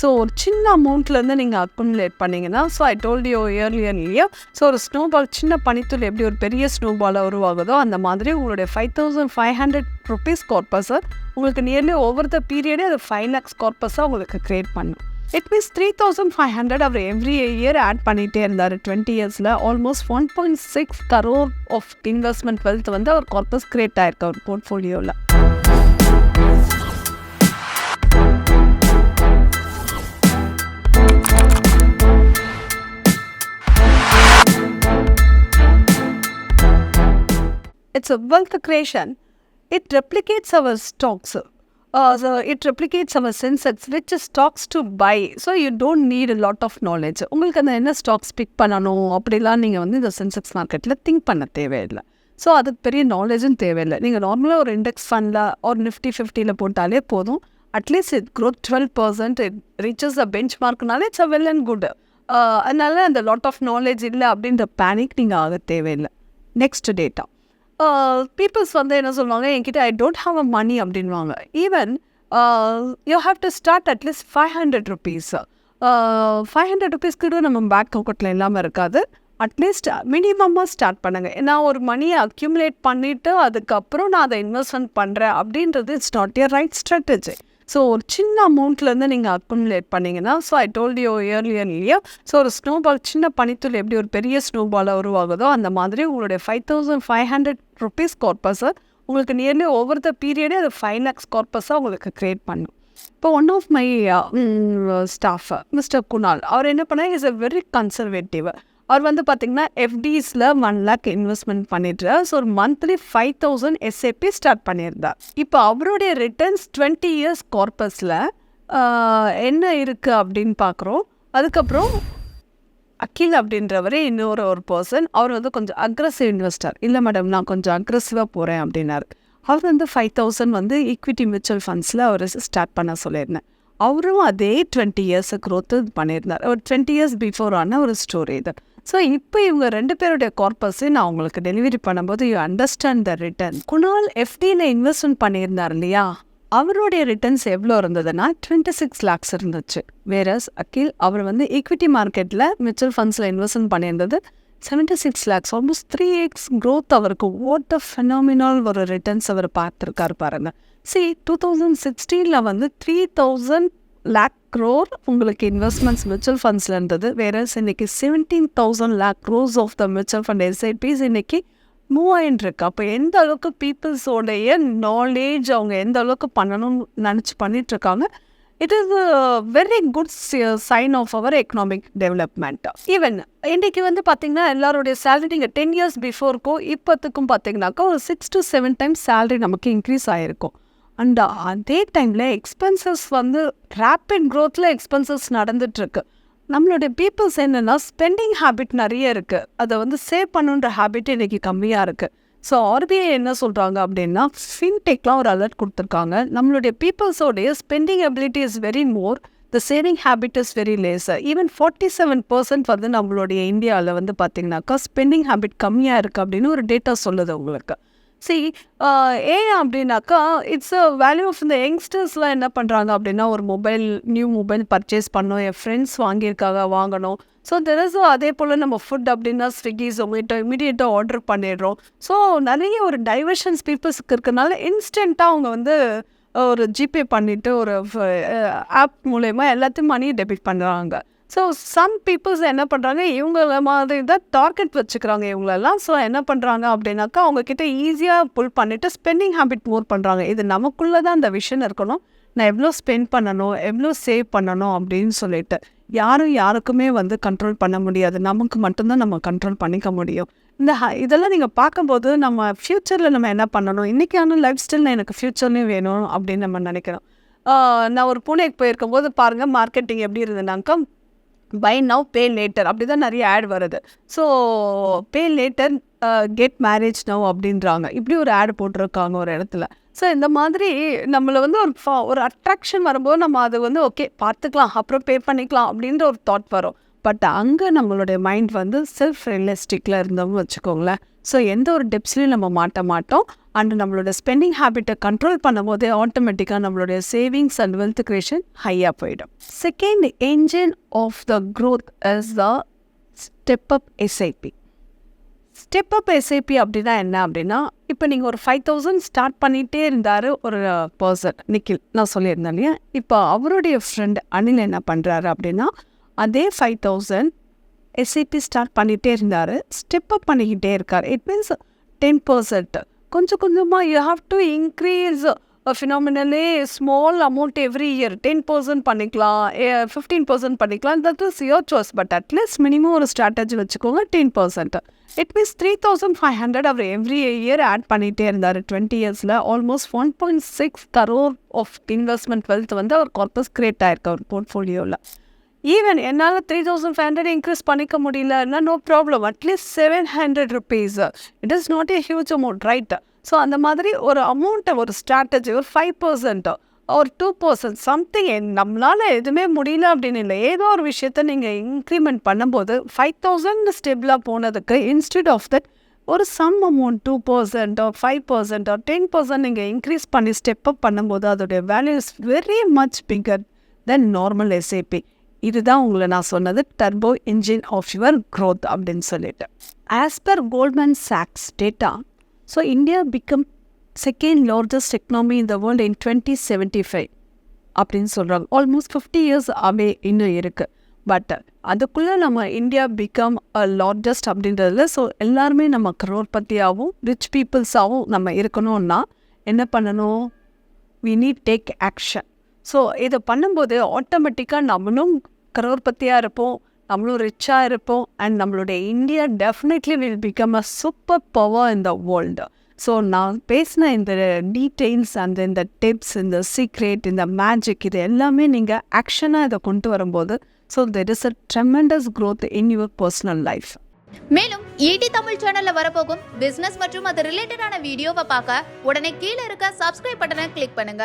So ஒரு சின்ன அமௌண்ட்லேருந்து நீங்கள் அக்குமுலேட் பண்ணிங்கன்னா so I told you earlier இல்லையா? ஸோ ஒரு ஸ்னோபால் சின்ன பனித்துள் எப்படி ஒரு பெரிய ஸ்னோபாலாக உருவாகுதோ அந்த மாதிரி உங்களுடைய five thousand five hundred rupees கார்பஸர் உங்களுக்கு நியர்லி ஓவர் த பீரியடே அது ஃபைவ் லேக்ஸ் கார்பஸாக உங்களுக்கு க்ரியேட் பண்ணும். It means three thousand five hundred our every year add பண்ணிகிட்டே இருந்தார். டுவெண்ட்டி இயர்ஸில் almost one point six crore of investment wealth வந்து அவர் கார்பஸ் கிரியேட் ஆயிருக்கு அவர் போர்ட்ஃபோலியோவில் it's a wealth creation. It replicates our stocks. Uh, so it replicates our senses, which stocks to buy. So you don't need a lot of knowledge. உங்களுக்கு அந்த என்ன stocks big பண்ணணும் அப்படிலாம் நீங்கள் வந்து இந்த சென்செக்ஸ் மார்க்கெட்டில் திங்க் பண்ண தேவையில்லை ஸோ அதுக்கு பெரிய நாலேஜும் தேவையில்லை நீங்கள் நார்மலாக ஒரு இண்டெக்ஸ் ஃபண்டில் ஒரு நிஃப்டி ஃபிஃப்டியில் போட்டாலே போதும் at least it growth twelve percent it reaches a bench மார்க்னாலே it's a well and good அதனால அந்த லாட் ஆஃப் நாலேஜ் இல்லை அப்படின்ற பேனிக் நீங்கள் ஆக தேவையில்லை நெக்ஸ்ட் டேட்டா Uh, பீப்புள்ஸ் வந்து என்ன சொல்லுவாங்க? என்கிட்ட I don't have a money அப்படின்வாங்க even you have to start at least five hundred rupees five hundred rupees கூட நம்ம பேக் அக்கௌண்ட்டில் இல்லாமல் இருக்காது. அட்லீஸ்ட் மினிமமாக ஸ்டார்ட் பண்ணுங்கள் நான் ஒரு மணியை அக்யூமுலேட் பண்ணிவிட்டு அதுக்கப்புறம் நான் அதை இன்வெஸ்ட்மெண்ட் பண்ணுறேன் அப்படின்றது it's not your right strategy so ஒரு சின்ன அமௌண்ட்லேருந்து நீங்கள் அக்குமுலேட் பண்ணிங்கன்னா so I told you earlier இல்லையா? ஸோ ஒரு ஸ்னோபால் சின்ன பனித்துள் எப்படி ஒரு பெரிய ஸ்னோபாலாக உருவாகுதோ அந்த மாதிரி உங்களுடைய five thousand five hundred rupees கார்பஸை உங்களுக்கு நியர்லி ஓவர் த பீரியடே அது ஃபைவ் லேக்ஸ் கார்பஸாக உங்களுக்கு க்ரியேட் பண்ணும். இப்போ one of my staff mister Kunal அவர் என்ன பண்ணார்? இஸ் எ வெரி கன்சர்வேட்டிவ் அவர் வந்து பார்த்திங்கன்னா எஃப்டிஸில் ஒன் லேக் இன்வெஸ்ட்மெண்ட் பண்ணிட்டு ஸோ ஒரு monthly five thousand SAP start பண்ணியிருந்தார். இப்போ அவருடைய ரிட்டர்ன்ஸ் டுவெண்ட்டி இயர்ஸ் கார்பஸில் என்ன இருக்குது அப்படின்னு பார்க்குறோம் அதுக்கப்புறம் அகில் அப்படின்றவர் இன்னொரு ஒரு பர்சன் அவர் வந்து கொஞ்சம் அக்ரஸிவ் இன்வெஸ்டர் இல்லை மேடம் நான் கொஞ்சம் அக்ரஸிவாக போகிறேன் அப்படின்னாரு. அவர் வந்து ஃபைவ் தௌசண்ட் வந்து ஈக்விட்டி மியூச்சுவல் ஃபண்ட்ஸில் அவர் ஸ்டார்ட் பண்ண சொல்லியிருந்தேன். அவரும் அதே டுவெண்ட்டி இயர்ஸ் க்ரோத்து பண்ணியிருந்தார். ஒரு டுவெண்ட்டி இயர்ஸ் பிஃபோர் ஆன ஒரு ஸ்டோரி இது. ஸோ இப்போ இவங்க ரெண்டு பேருடைய கார்பஸை நான் உங்களுக்கு டெலிவரி பண்ணும்போது you understand the return Kunal எஃப்டியில் investment பண்ணியிருந்தார் இல்லையா? அவருடைய ரிட்டர்ன்ஸ் எவ்வளோ இருந்ததுன்னா டுவெண்ட்டி சிக்ஸ் லேக்ஸ் இருந்துச்சு. வேறஸ் அகில் அவர் வந்து ஈக்விட்டி மார்க்கெட்டில் மியூச்சுவல் ஃபண்ட்ஸில் investment பண்ணியிருந்தது seventy six lakhs almost three X growth அவருக்கு ஓட்ட ஃபெனாமினால் ஒரு ரிட்டர்ன்ஸ் அவர் பார்த்துருக்காரு பாருங்க. சி டூ தௌசண்ட் சிக்ஸ்டீனில் வந்து த்ரீ தௌசண்ட் லேக் க்ரோர் உங்களுக்கு இன்வெஸ்ட்மெண்ட்ஸ் மியூச்சுவல் ஃபண்ட்ஸில் இருந்தது. வேற இன்னைக்கு seventeen thousand lakh crores of the mutual fund SIPs இன்னைக்கு மூவ் ஆகிட்டுருக்கு அப்போ எந்த அளவுக்கு பீப்புள்ஸோடைய நாலேஜ் அவங்க எந்த அளவுக்கு பண்ணணும்னு நினச்சி பண்ணிட்டு இருக்காங்க. It is very good sign of our economic development even இன்றைக்கி வந்து பார்த்திங்கன்னா எல்லாருடைய சேலரி நீங்கள் டென் இயர்ஸ் பிஃபோருக்கும் இப்போத்துக்கும் பார்த்திங்கனாக்கா ஒரு six to seven times salary நமக்கு இன்க்ரீஸ் ஆகிருக்கும் அண்ட் அதே டைமில் எக்ஸ்பென்சஸ் வந்து ரேப்பிட் க்ரோத்தில் எக்ஸ்பென்சஸ் நடந்துகிட்ருக்கு நம்மளுடைய பீப்புள்ஸ் என்னென்னா ஸ்பெண்டிங் ஹேபிட் நிறைய இருக்குது அதை வந்து சேவ் பண்ணுன்ற ஹேபிட் இன்றைக்கி கம்மியாக இருக்குது ஸோ ஆர்பிஐ என்ன சொல்கிறாங்க அப்படின்னா ஃபின்டெக்லாம் ஒரு அலர்ட் கொடுத்துருக்காங்க. நம்மளுடைய பீப்புள்ஸோடைய spending ability is very more the saving habit is very lesser even forty seven percent வந்து நம்மளுடைய இந்தியாவில் வந்து பார்த்தீங்கன்னாக்கா ஸ்பெண்டிங் ஹேபிட் கம்மியாக இருக்குது அப்படின்னு ஒரு டேட்டா சொல்லுது உங்களுக்கு. சி uh, ஏன் அப்படின்னாக்கா இட்ஸ் அ வேல்யூ ஆஃப் இந்த யங்ஸ்டர்ஸ்லாம் என்ன பண்ணுறாங்க அப்படின்னா ஒரு மொபைல் நியூ மொபைல் பர்ச்சேஸ் பண்ணோம் என் ஃப்ரெண்ட்ஸ் வாங்கியிருக்காங்க வாங்கணும். ஸோ தெரஸோ அதே போல் நம்ம ஃபுட் அப்படின்னா ஸ்விக்கி ஜொமேட்டோ இமீடியட்டாக ஆர்டர் பண்ணிடுறோம். ஸோ நிறைய ஒரு டைவர்ஷன்ஸ் பீப்புள்ஸுக்கு இருக்கிறனால இன்ஸ்டண்ட்டாக அவங்க வந்து ஒரு ஜிபே பண்ணிவிட்டு ஒரு ஆப் மூலயமா எல்லாத்தையும் மணியை டெபிட் பண்ணுறாங்க. ஸோ சம் பீப்புள்ஸ் என்ன பண்ணுறாங்க இவங்கள மாதிரி தான் டார்கெட் வச்சுக்கிறாங்க இவங்களெல்லாம். ஸோ என்ன பண்ணுறாங்க அப்படின்னாக்கா அவங்கக்கிட்ட ஈஸியாக புல் பண்ணிவிட்டு ஸ்பெண்டிங் ஹேபிட் மோர் பண்ணுறாங்க இது நமக்குள்ளே தான் அந்த விஷன் இருக்கணும். நான் எவ்வளோ ஸ்பெண்ட் பண்ணணும் எவ்வளோ சேவ் பண்ணணும் அப்படின்னு சொல்லிட்டு. யாரும் யாருக்குமே வந்து கண்ட்ரோல் பண்ண முடியாது. நமக்கு மட்டும்தான் நம்ம கண்ட்ரோல் பண்ணிக்க முடியும். இந்த ஹ- இதெல்லாம் நீங்கள் பார்க்கும்போது நம்ம ஃப்யூச்சரில் நம்ம என்ன பண்ணணும்? இன்றைக்கான லைஃப் ஸ்டைல் எனக்கு ஃப்யூச்சர்லேயும் வேணும் அப்படின்னு நம்ம நினைக்கிறோம். நான் ஒரு பூனேக்கு போயிருக்கும்போது பாருங்கள் மார்க்கெட்டிங் எப்படி இருந்ததுனாக்கா பை நவ் பே லேட்டர் அப்படி தான் நிறைய ஆட் வருது. So pay later get marriage now அப்படின்றாங்க. இப்படி ஒரு ஆட் போட்டிருக்காங்க ஒரு இடத்துல. ஸோ இந்த மாதிரி நம்மளை வந்து ஒரு ஒரு அட்ராக்ஷன் வரும்போது நம்ம அது வந்து ஓகே பார்த்துக்கலாம். அப்புறம் பே பண்ணிக்கலாம் அப்படின்ற ஒரு தாட் வரும். பட் அங்கே நம்மளுடைய மைண்ட் வந்து செல்ஃப் ரியலிஸ்டிக்கில் இருந்தோம்னு வச்சுக்கோங்களேன். ஸோ எந்த ஒரு டிப்ஸ்லையும் நம்ம மாட்ட மாட்டோம். அண்ட் நம்மளோட ஸ்பெண்டிங் ஹேபிட்டை கண்ட்ரோல் பண்ணும்போதே ஆட்டோமேட்டிக்காக நம்மளுடைய சேவிங்ஸ் அண்ட் வெல்த் கிரியேஷன் ஹையாக போயிடும். Second engine of the growth is the step up SIP step up SIP அப்படின்னா என்ன அப்படின்னா இப்போ நீங்கள் ஒரு ஃபைவ் தௌசண்ட் ஸ்டார்ட் பண்ணிகிட்டே இருந்தார் ஒரு பர்சன் நிக்கில் நான் சொல்லியிருந்தேன் இல்லையா? இப்போ அவருடைய ஃப்ரெண்ட் அனில் என்ன பண்ணுறாரு அப்படின்னா அதே ஃபைவ் தௌசண்ட் எஸ்ஐபி ஸ்டார்ட் பண்ணிகிட்டே இருந்தார். ஸ்டெப் அப் பண்ணிக்கிட்டே இருக்கார். இட் மீன்ஸ் டென் பர்சன்ட் கொஞ்சம் கொஞ்சமாக you have to increase ஃபினாமினலே small amount every year ten percent பண்ணிக்கலாம். ஃபிஃப்டீன் பர்சன்ட் பண்ணிக்கலாம். That is your choice but at least minimum ஒரு ஸ்ட்ராட்டஜி வச்சுக்கோங்க ten percent it means three thousand five hundred our every year add பண்ணிகிட்டே இருந்தார். Twenty இயர்ஸில் almost one point six crore of investment wealth வந்து அவர் corpus create ஆயிருக்கு அவர் போர்ட்ஃபோலியோவில் ஈவன் என்னால் three thousand five hundred increase பண்ணிக்க முடியலன்னா no problem at least seven hundred rupees it is not a huge amount right so அந்த மாதிரி ஒரு அமௌண்ட்டை ஒரு ஸ்ட்ராட்டஜி ஒரு ஃபைவ் பர்சன்ட்டோ ஒரு டூ பர்சன்ட் சம்திங் நம்மளால் எதுவுமே முடியல அப்படின்னு இல்லை. ஏதோ ஒரு விஷயத்த நீங்கள் இன்க்ரிமெண்ட் பண்ணும்போது ஃபைவ் தௌசண்ட் ஸ்டெபிளாக போனதுக்கு இன்ஸ்டெட் ஆஃப் தட் ஒரு சம் அமௌண்ட் டூ பர்சன்டோ ஃபைவ் பர்சன்ட் டென் பர்சன்ட் நீங்கள் இன்க்ரீஸ் பண்ணி ஸ்டெப் அப் பண்ணும்போது அதோடைய value is very much bigger then normal SAP இதுதான் உங்களை நான் சொன்னது turbo engine of your growth அப்படின்னு சொல்லிட்டு. As per Goldman socks data so India become second largest economy in the world in twenty seventy five அப்படின்னு சொல்கிறாங்க almost fifty years அவே இன்னும் இருக்குது பட் அதுக்குள்ளே நம்ம இந்தியா பிகம் அ லார்ஜஸ்ட் அப்படின்றதுல so எல்லாருமே நம்ம கரோர்பத்தியாகவும் ரிச் பீப்புள்ஸாகவும் நம்ம இருக்கணும்னா என்ன பண்ணணும்? We need take action so இதை பண்ணும்போது ஆட்டோமேட்டிக்காக நம்மளும் கரோர்பத்தியாக இருப்போம் நம்மளும் ரிச்சாக இருப்போம் அண்ட் நம்மளுடைய India definitely will become a super power in the world so நான் பேசின இந்த டீட்டெயில்ஸ் அந்த இந்த டிப்ஸ் இந்த சீக்ரெட் இந்த மேஜிக் இது எல்லாமே நீங்கள் ஆக்ஷனாக இதை கொண்டு வரும்போது so there is a tremendous growth in your personal life மேலும் ஈடி தமிழ் சேனல்ல வரப்போகும் பிசினஸ் மற்றும் அது ரிலேட்டடான வீடியோவை பார்க்க உடனே கீழே இருக்க சப்ஸ்கிரைப் பட்டனை கிளிக் பண்ணுங்க.